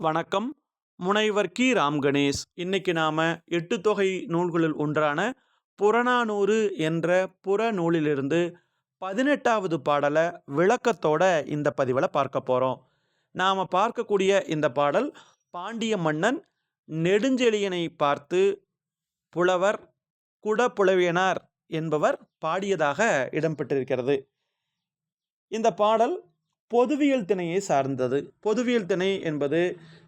வணக்கம். முனைவர் கி. ராம் கணேஷ் இன்னைக்கு நாம் எட்டு தொகை நூல்களில் ஒன்றான புறநானூறு என்ற புறநூலிலிருந்து பதினெட்டாவது பாடலை விளக்கத்தோட இந்த பதிவில் பார்க்க போகிறோம் நாம் பார்க்கக்கூடிய இந்த பாடல் பாண்டிய மன்னன் நெடுஞ்செழியனை பார்த்து புலவர் குடப்புலவியனார் என்பவர் பாடியதாக இடம்பெற்றிருக்கிறது. இந்த பாடல் பொதுவியல் திணையை சார்ந்தது. பொதுவியல் திணை என்பது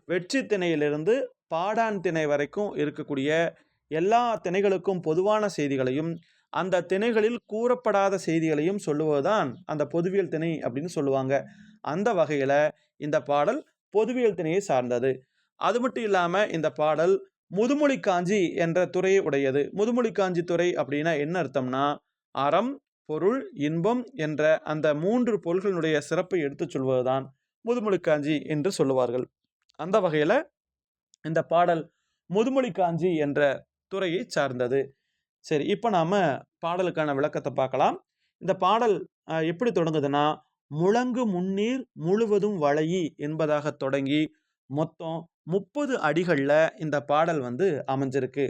வெற்றி திணையிலிருந்து பாடான் திணை வரைக்கும் இருக்கக்கூடிய எல்லா திணைகளுக்கும் பொதுவான செய்திகளையும் அந்த திணைகளில் கூறப்படாத செய்திகளையும் சொல்லுவதுதான் அந்த பொதுவியல் திணை அப்படின்னு சொல்லுவாங்க. அந்த வகையில் இந்த பாடல் பொதுவியல் திணையை சார்ந்தது. அது மட்டும் இல்லாமல் இந்த பாடல் முதுமொழி காஞ்சி என்ற துறையை உடையது. முதுமொழி காஞ்சி துறை அப்படின்னா என்ன அர்த்தம்னா அறம் பொருள் இன்பம் என்ற அந்த மூன்று பொருள்களினுடைய சிறப்பை எடுத்துச் சொல்வதுதான் முதுமொழி காஞ்சி என்று சொல்லுவார்கள். அந்த வகையில் இந்த பாடல் முதுமொழி காஞ்சி என்ற துறையை சார்ந்தது. சரி இப்போ நாம் பாடலுக்கான விளக்கத்தை பார்க்கலாம். இந்த பாடல் எப்படி தொடங்குதுன்னா முழங்கு முன்னீர் முழுவதும் வளையி என்பதாக தொடங்கி மொத்தம் முப்பது அடிகளில் இந்த பாடல் வந்து அமைஞ்சிருக்கு.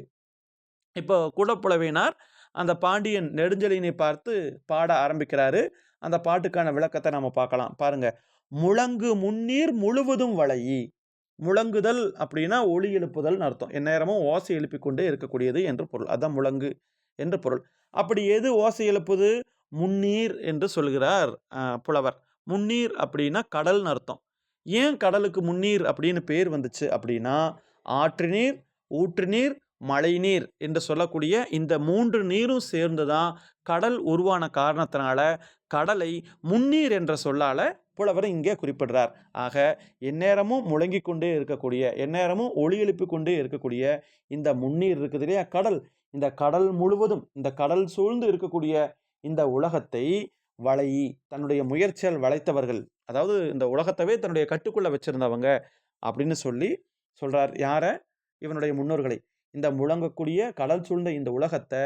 இப்போ கூடப்புலவினார் அந்த பாண்டியன் நெடுஞ்செழியனை பார்த்து பாட ஆரம்பிக்கிறாரு. அந்த பாட்டுக்கான விளக்கத்தை நம்ம பார்க்கலாம். பாருங்க. முழங்கு முன்னீர் முழுவதும் வளையி. முழங்குதல் அப்படின்னா ஒளி எழுப்புதல்னு அர்த்தம். எந்நேரமும் ஓசை எழுப்பிக்கொண்டே இருக்கக்கூடியது என்று பொருள். அதான் முழங்கு என்று பொருள். அப்படி எது ஓசை எழுப்புது? முன்னீர் என்று சொல்கிறார் புலவர். முன்னீர் அப்படின்னா கடல்னு அர்த்தம். ஏன் கடலுக்கு முன்னீர் அப்படின்னு பேர் வந்துச்சு அப்படின்னா ஆற்று நீர் ஊற்று நீர் மழை நீர் என்று சொல்லக்கூடிய இந்த மூன்று நீரும் சேர்ந்து தான் கடல் உருவான காரணத்தினால கடலை முன்னீர் என்ற சொல்லால் புலவர் இங்கே குறிப்பிடுறார். ஆக எந்நேரமும் முழங்கி கொண்டே இருக்கக்கூடிய எந்நேரமும் ஒளி எழுப்பி கொண்டே இருக்கக்கூடிய இந்த முன்னீர் இருக்குது இல்லையா? கடல். இந்த கடல் முழுவதும் இந்த கடல் சூழ்ந்து இருக்கக்கூடிய இந்த உலகத்தை வளை தன்னுடைய முயற்சியால் வளைத்தவர்கள் அதாவது இந்த உலகத்தவே தன்னுடைய கட்டுக்குள்ளே வச்சிருந்தவங்க அப்படின்னு சொல்லி சொல்கிறார் யாரை? இவனுடைய முன்னோர்களை. இந்த முழங்கக்கூடிய கடல் சூழ்ந்த இந்த உலகத்தை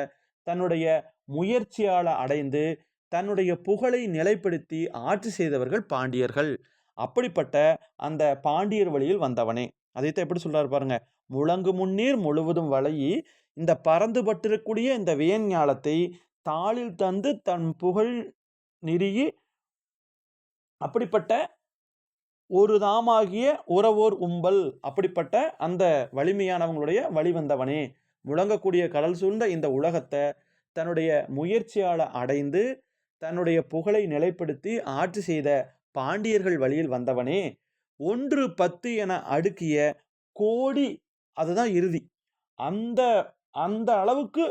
தன்னுடைய முயற்சியால் அடைந்து தன்னுடைய புகழை நிலைப்படுத்தி ஆட்சி செய்தவர்கள் பாண்டியர்கள். அப்படிப்பட்ட அந்த பாண்டியர் வழியில் வந்தவனே. அதைத்தான் எப்படி சொல்றாரு பாருங்க முழங்கு முன்னீர் முழுவதும் வளையி இந்த பறந்துபட்டிருக்கூடிய இந்த வியஞாலத்தை தாளில் தந்து தன் புகழ் நிறுகி அப்படிப்பட்ட ஒரு தாமாகிய உறவோர் உம்பல். அப்படிப்பட்ட அந்த வலிமையானவங்களுடைய வழிவந்தவனே. முழங்கக்கூடிய கடல் சூழ்ந்த இந்த உலகத்தை தன்னுடைய முயற்சியால் அடைந்து தன்னுடைய புகழை நிலைப்படுத்தி ஆட்சி செய்த பாண்டியர்கள் வழியில் வந்தவனே. ஒன்று பத்து என அடுக்கிய கோடி அதுதான் இறுதி. அந்த அந்த அளவுக்கு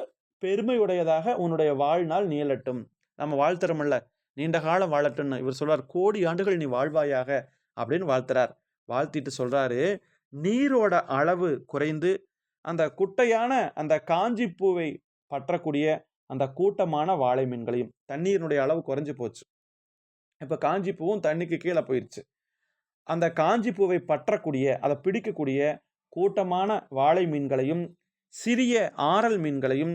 பெருமையுடையதாக உன்னுடைய வாழ்நாள் நீளட்டும். நம்ம வாழ்த்துறோம்ல நீண்ட காலம் வாழட்டும்னு இவர் சொல்வார் கோடி ஆண்டுகள் நீ வாழ்வாயாக. அப்படின்னு வாழ்த்துறார். வாழ்த்திட்டு சொல்கிறாரு நீரோட அளவு குறைந்து அந்த குட்டையான அந்த காஞ்சி பூவை பற்றக்கூடிய அந்த கூட்டமான வாழை மீன்களையும் தண்ணீரினுடைய அளவு குறைஞ்சு போச்சு. இப்போ காஞ்சி பூவும் தண்ணிக்கு கீழே போயிடுச்சு அந்த காஞ்சி பூவை பற்றக்கூடிய அதை பிடிக்கக்கூடிய கூட்டமான வாழை மீன்களையும் சிறிய ஆரல் மீன்களையும்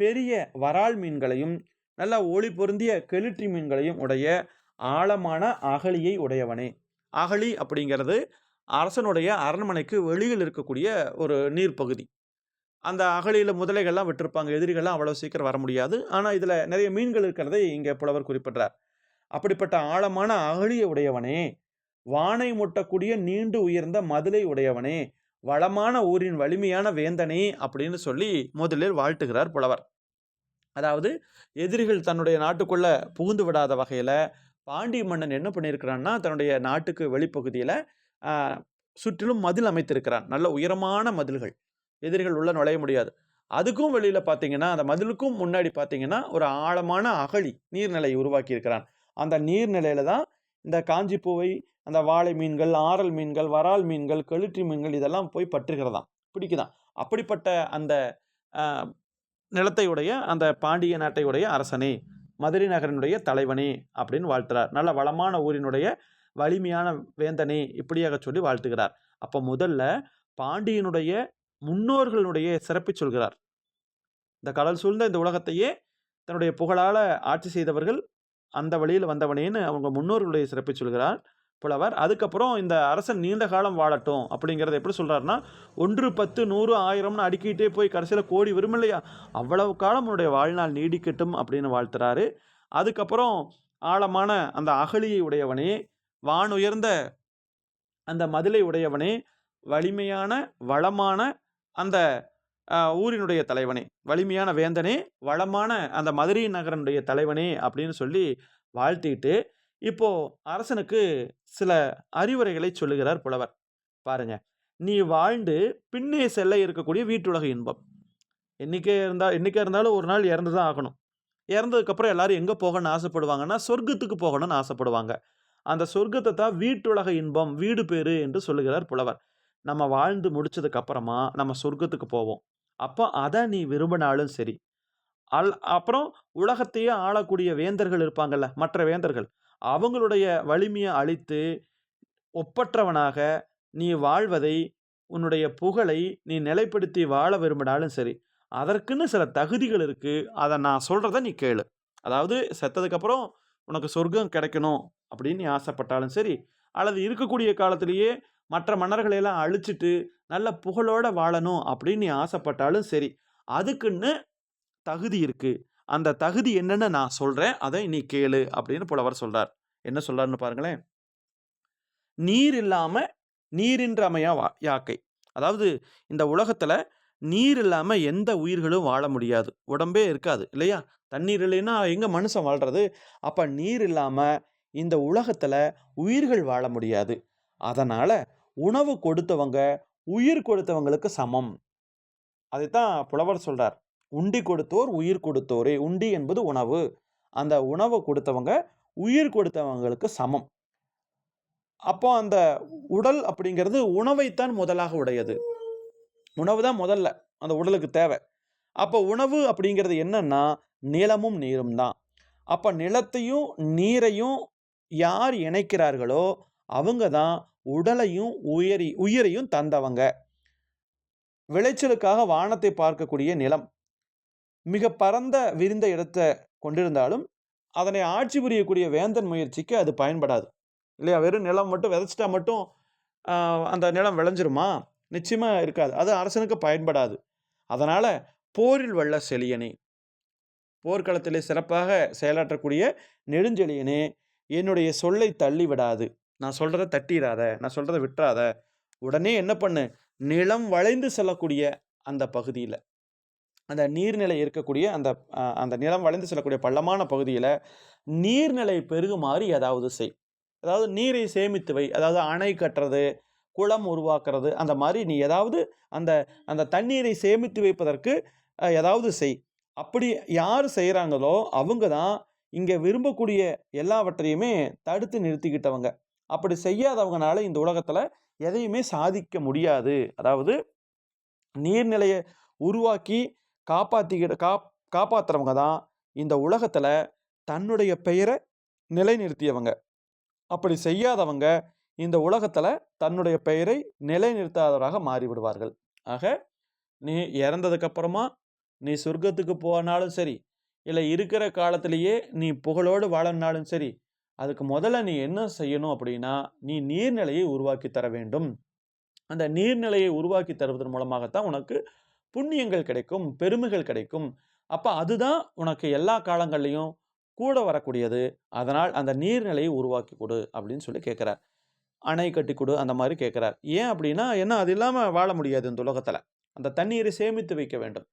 பெரிய வரால் மீன்களையும் நல்ல ஒளி பொருந்திய கெளுற்றி மீன்களையும் உடைய ஆழமான அகழியை உடையவனே. அகழி அப்படிங்கிறது அரசனுடைய அரண்மனைக்கு வெளியில் இருக்கக்கூடிய ஒரு நீர்ப்பகுதி. அந்த அகழியில் முதலைகள்லாம் விட்டிருப்பாங்க. எதிரிகள்லாம் அவ்வளோ சீக்கிரம் வர முடியாது. ஆனால் இதில் நிறைய மீன்கள் இருக்கிறதை இங்கே புலவர் குறிப்பிட்றார். அப்படிப்பட்ட ஆழமான அகழியை உடையவனே வானை முட்டக்கூடிய நீண்டு உயர்ந்த மதுளை உடையவனே வளமான ஊரின் வலிமையான வேந்தனே அப்படின்னு சொல்லி முதலில் வாழ்த்துகிறார் புலவர். அதாவது எதிரிகள் தன்னுடைய நாட்டுக்குள்ளே புகுந்து விடாத வகையில் பாண்டிய மன்னன் என்ன பண்ணியிருக்கிறான்னா தன்னுடைய நாட்டுக்கு வெளிப்பகுதியில் சுற்றிலும் மதில் அமைத்திருக்கிறான். நல்ல உயரமான மதில்கள். எதிரிகள் உள்ள நுழைய முடியாது. அதுக்கும் வெளியில் பார்த்தீங்கன்னா அந்த மதிலுக்கும் முன்னாடி பார்த்தீங்கன்னா ஒரு ஆழமான அகழி நீர்நிலையை உருவாக்கியிருக்கிறான். அந்த நீர்நிலையில தான் இந்த காஞ்சிப்பூவை அந்த வாழை மீன்கள் ஆரல் மீன்கள் வரால் மீன்கள் கழுற்றி மீன்கள் இதெல்லாம் போய் பற்றுகிறதாம் பிடிக்குதான் அப்படிப்பட்ட அந்த நிலத்தையுடைய அந்த பாண்டிய நாட்டையுடைய அரசனே. மதுரை நகரனுடைய தலைவனே அப்படின்னு வாழ்த்துறார். நல்ல வளமான ஊரினுடைய வலிமையான வேந்தனே இப்படியாக சொல்லி வாழ்த்துகிறார். அப்போ முதல்ல பாண்டியனுடைய முன்னோர்களுடைய சிறப்பை சொல்கிறார். இந்த கடல் சூழ்ந்த இந்த உலகத்தையே தன்னுடைய புகழால் ஆட்சி செய்தவர்கள் அந்த வழியில் வந்தவனேன்னு அவங்க முன்னோர்களுடைய சிறப்பை சொல்கிறார். புலவர். அதுக்கப்புறம் இந்த அரசன் நீண்ட காலம் வாழட்டும் அப்படிங்கிறத எப்படி சொல்கிறாருன்னா ஒன்று பத்து நூறு ஆயிரம்னு அடுக்கிட்டே போய் கடைசியில் கோடி வரும் இல்லையா? அவ்வளவு காலம் உன்னுடைய வாழ்நாள் நீடிக்கட்டும் அப்படின்னு வாழ்த்துறாரு. அதுக்கப்புறம் ஆழமான அந்த அகழியை உடையவனே வானுயர்ந்த அந்த மதிலை உடையவனே வலிமையான வளமான அந்த ஊரினுடைய தலைவனே வலிமையான வேந்தனே வளமான அந்த மதுரை நகரனுடைய தலைவனே அப்படின்னு சொல்லி வாழ்த்திட்டு இப்போ அரசனுக்கு சில அறிவுரைகளை சொல்லுகிறார் புலவர். பாருங்க. நீ வாழ்ந்து பின்னே செல்ல இருக்கக்கூடிய வீட்டுலக இன்பம். என்னைக்கே இருந்தால் என்னைக்கே இருந்தாலும் ஒரு நாள் இறந்து தான் ஆகணும். இறந்ததுக்கப்புறம் எல்லாரும் எங்கே போகணும்னு ஆசைப்படுவாங்கன்னா சொர்க்கத்துக்கு போகணும்னு ஆசைப்படுவாங்க. அந்த சொர்க்கத்தை தான் வீட்டுலக இன்பம் வீடு பேரு என்று சொல்லுகிறார் புலவர். நம்ம வாழ்ந்து முடிச்சதுக்கு அப்புறமா நம்ம சொர்க்கத்துக்கு போவோம். அப்போ அதை நீ விரும்பினாலும் சரி. அல் அப்புறம் உலகத்தையே ஆளக்கூடிய வேந்தர்கள் இருப்பாங்கல்ல மற்ற வேந்தர்கள். அவங்களுடைய வலிமையை அழித்து ஒப்பற்றவனாக நீ வாழ்வதை உன்னுடைய புகழை நீ நிலைப்படுத்தி வாழ விரும்பினாலும் சரி அதற்குன்னு சில தகுதிகள் இருக்குது அதை நான் சொல்கிறத நீ கேளு. அதாவது செத்ததுக்கப்புறம் உனக்கு சொர்க்கம் கிடைக்கணும் அப்படின்னு நீ ஆசைப்பட்டாலும் சரி அல்லது இருக்கக்கூடிய காலத்திலேயே மற்ற மன்னர்களை எல்லாம் அழிச்சிட்டு நல்ல புகழோடு வாழணும் அப்படின்னு நீ ஆசைப்பட்டாலும் சரி அதுக்குன்னு தகுதி இருக்குது அந்த தகுதி என்னன்னு நான் சொல்றேன் அதை நீ கேளு அப்படின்னு புலவர் சொல்றார். என்ன சொல்றாருன்னு பாருங்களேன். நீர் இல்லாம நீரின்றமையா வா யாக்கை. அதாவது இந்த உலகத்துல நீர் இல்லாம எந்த உயிர்களும் வாழ முடியாது. உடம்பே இருக்காது இல்லையா? தண்ணீர் இல்லைன்னா எங்க மனுஷன் வாழ்றது? அப்ப நீர் இல்லாம இந்த உலகத்துல உயிர்கள் வாழ முடியாது. அதனால உணவு கொடுத்தவங்க உயிர் கொடுத்தவங்களுக்கு சமம். அதைத்தான் புலவர் சொல்றார். உண்டி கொடுத்தோர் உயிர் கொடுத்தோரே. உண்டி என்பது உணவு. அந்த உணவை கொடுத்தவங்க உயிர் கொடுத்தவங்களுக்கு சமம். அப்போ அந்த உடல் அப்படிங்கிறது உணவைத்தான் முதலாக உடையது. உணவு தான் முதல்ல. அந்த உடலுக்கு தேவை. அப்போ உணவு அப்படிங்கிறது என்னன்னா நிலமும் நீரும் தான். அப்போ நிலத்தையும் நீரையும் யார் இணைக்கிறார்களோ அவங்க தான் உடலையும் உயரி உயிரையும் தந்தவங்க. விளைச்சலுக்காக வானத்தை பார்க்கக்கூடிய நிலம். மிக பரந்த விரிந்த இடத்தை கொண்டிருந்தாலும் அதனை ஆட்சி புரியக்கூடிய வேந்தன் முயற்சிக்கு அது பயன்படாது. இல்லையா? வெறும் நிலம் மட்டும் விதைச்சிட்டா மட்டும் அந்த நிலம் விளைஞ்சிருமா? நிச்சயமாக இருக்காது. அது அரசனுக்கு பயன்படாது. அதனால் போரில் வல்ல செழியனே போர்க்களத்திலே சிறப்பாக செயலாற்றக்கூடிய நெடுஞ்செழியனே என்னுடைய சொல்லை தள்ளி விடாது. நான் சொல்கிறத தட்டிடாத நான் சொல்கிறத விட்டுறாத. உடனே என்ன பண்ணு? நிலம் வளைந்து செல்லக்கூடிய அந்த பகுதியில். அந்த நீர்நிலை இருக்கக்கூடிய அந்த அந்த நிலம் வளைந்து செல்லக்கூடிய பள்ளமான பகுதியில் நீர்நிலை பெருகுமாறு ஏதாவது செய். அதாவது நீரை சேமித்து வை. அதாவது அணை கட்டுறது குளம் உருவாக்குறது அந்த மாதிரி நீ ஏதாவது அந்த அந்த தண்ணீரை சேமித்து வைப்பதற்கு ஏதாவது செய். அப்படி யார் செய்கிறாங்களோ அவங்க தான் இங்கே விரும்பக்கூடிய எல்லாவற்றையுமே தடுத்து நிறுத்திக்கிட்டவங்க. அப்படி செய்யாதவங்கனால இந்த உலகத்தில் எதையுமே சாதிக்க முடியாது. அதாவது நீர்நிலையை உருவாக்கி காப்பாற்றிக்கிட காப் காப்பாற்றுறவங்க தான் இந்த உலகத்தில் தன்னுடைய பெயரை நிலைநிறுத்தியவங்க. அப்படி செய்யாதவங்க இந்த உலகத்தில் தன்னுடைய பெயரை நிலைநிறுத்தாதவராக மாறிவிடுவார்கள். ஆக நீ இறந்ததுக்கப்புறமா நீ சொர்க்கத்துக்கு போனாலும் சரி இல்லை இருக்கிற காலத்திலேயே நீ புகழோடு வாழனாலும் சரி அதுக்கு முதல்ல நீ என்ன செய்யணும் அப்படின்னா நீ நீர்நிலையை உருவாக்கி தர வேண்டும். அந்த நீர்நிலையை உருவாக்கி தருவதன் மூலமாகத்தான் உனக்கு புண்ணியங்கள் கிடைக்கும் பெருமைகள் கிடைக்கும். அப்போ அதுதான் உனக்கு எல்லா காலங்கள்லையும் கூட வரக்கூடியது. அதனால் அந்த நீர்நிலையை உருவாக்கி கொடு அப்படின்னு சொல்லி கேட்குறார். அணை கட்டி கொடு அந்த மாதிரி கேட்குறார். ஏன் அப்படின்னா என்ன அது இல்லாமல் வாழ முடியாது இந்த உலகத்தில். அந்த தண்ணீரை சேமித்து வைக்க வேண்டும்.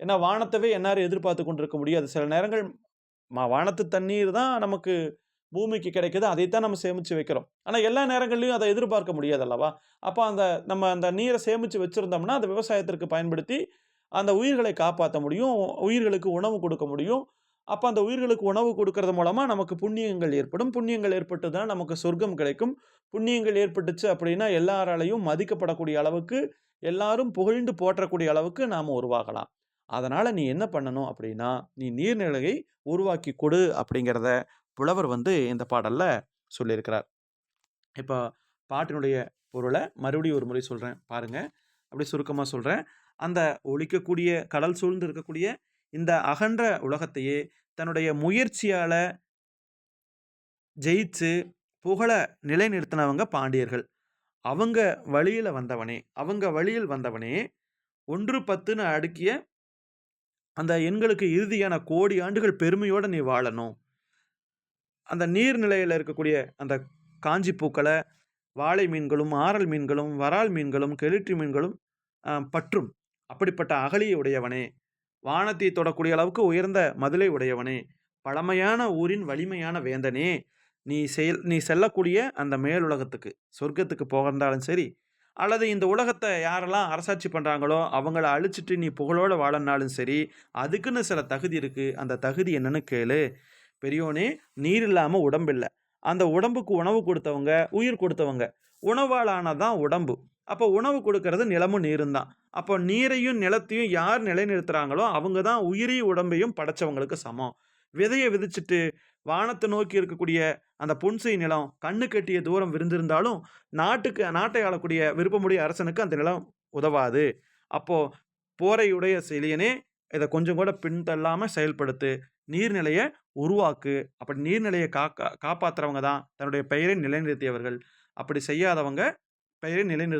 ஏன்னா வானத்தவே என்னாரும் எதிர்பார்த்து கொண்டிருக்க முடியாது. சில நேரங்கள் வானத்து தண்ணீர் தான் நமக்கு பூமிக்கு கிடைக்குது அதைத்தான் நம்ம சேமித்து வைக்கிறோம். ஆனால் எல்லா நேரங்கள்லையும் அதை எதிர்பார்க்க முடியாது அல்லவா அப்போ அந்த நம்ம அந்த நீரை சேமித்து வச்சுருந்தோம்னா அந்த விவசாயத்திற்கு பயன்படுத்தி அந்த உயிர்களை காப்பாற்ற முடியும் உயிர்களுக்கு உணவு கொடுக்க முடியும். அப்போ அந்த உயிர்களுக்கு உணவு கொடுக்கறது மூலமாக நமக்கு புண்ணியங்கள் ஏற்படும். புண்ணியங்கள் ஏற்பட்டு தான் நமக்கு சொர்க்கம் கிடைக்கும். புண்ணியங்கள் ஏற்பட்டுச்சு அப்படின்னா எல்லாராலையும் மதிக்கப்படக்கூடிய அளவுக்கு எல்லாரும் புகழ்ந்து போற்றக்கூடிய அளவுக்கு நாம் உருவாகலாம். அதனால் நீ என்ன பண்ணணும் அப்படின்னா நீ நீர்நிலையை உருவாக்கி கொடு அப்படிங்கிறத புலவர் வந்து இந்த பாடலில் சொல்லியிருக்கிறார் இப்போ பாட்டினுடைய பொருளை மறுபடியும் ஒரு முறை சொல்கிறேன் பாருங்கள் அப்படி சுருக்கமாக சொல்கிறேன் அந்த ஒழிக்கக்கூடிய கடல் சூழ்ந்து இருக்கக்கூடிய இந்த அகன்ற உலகத்தையே தன்னுடைய முயற்சியால் ஜெயிச்சு புகழ நிலைநிறுத்தினவங்க பாண்டியர்கள். அவங்க வழியில் வந்தவனே அவங்க வழியில் வந்தவனே 1, 10ன்னு அடுக்கிய அந்த எண்களுக்கு இறுதியான கோடி ஆண்டுகள் பெருமையோடு நீ வாழணும். அந்த நீர்நிலையில் இருக்கக்கூடிய அந்த காஞ்சி பூக்களை வாழை மீன்களும், ஆரல் மீன்களும், வரால் மீன்களும், கெளிற்றி மீன்களும் பற்றும். அப்படிப்பட்ட அகழியை உடையவனே! வானத்தை தொடக்கூடிய அளவுக்கு உயர்ந்த மதுளை உடையவனே! பழமையான ஊரின் வலிமையான வேந்தனே! நீ செல் நீ செல்லக்கூடிய அந்த மேலுலகத்துக்கு, சொர்க்கத்துக்கு போகஇருந்தாலும் சரி, அல்லது இந்த உலகத்தை யாரெல்லாம் அரசாட்சி பண்ணுறாங்களோ அவங்கள அழிச்சிட்டு நீ புகழோடு வாழனாலும் சரி, அதுக்குன்னு சில தகுதி இருக்குது அந்த தகுதி என்னன்னு கேளு. பெரியோனே! நீர் இல்லாமல் உடம்பு அந்த உடம்புக்கு உணவு கொடுத்தவங்க உயிர் கொடுத்தவங்க உணவால் தான் உடம்பு. அப்போ உணவு கொடுக்கறது நிலமும் நீரும் தான். அப்போ நீரையும், நிலத்தையும் யார் நிலைநிறுத்துகிறாங்களோ அவங்க தான் உயிரையும், உடம்பையும் படைச்சவங்களுக்கு சமம். விதையை விதைச்சிட்டு வானத்தை நோக்கி இருக்கக்கூடிய அந்த புன்செய் நிலம் கண்ணு கட்டிய தூரம் விரிந்திருந்தாலும், நாட்டுக்கு நாட்டை ஆளக்கூடிய விருப்பமுடைய அரசனுக்கு அந்த நிலம் உதவாது. அப்போது "போரையுடைய செழியனே! இதை கொஞ்சம் கூட பின்தள்ளாமல் செயல்படுத்து. நீர்நிலையை உருவாக்கு." அப்படி நீர்நிலையை காக்க காப்பாற்றுறவங்க தான் தன்னுடைய பெயரை நிலைநிறுத்தியவர்கள். அப்படி செய்யாதவங்க பெயரை நிலைநிறுத்த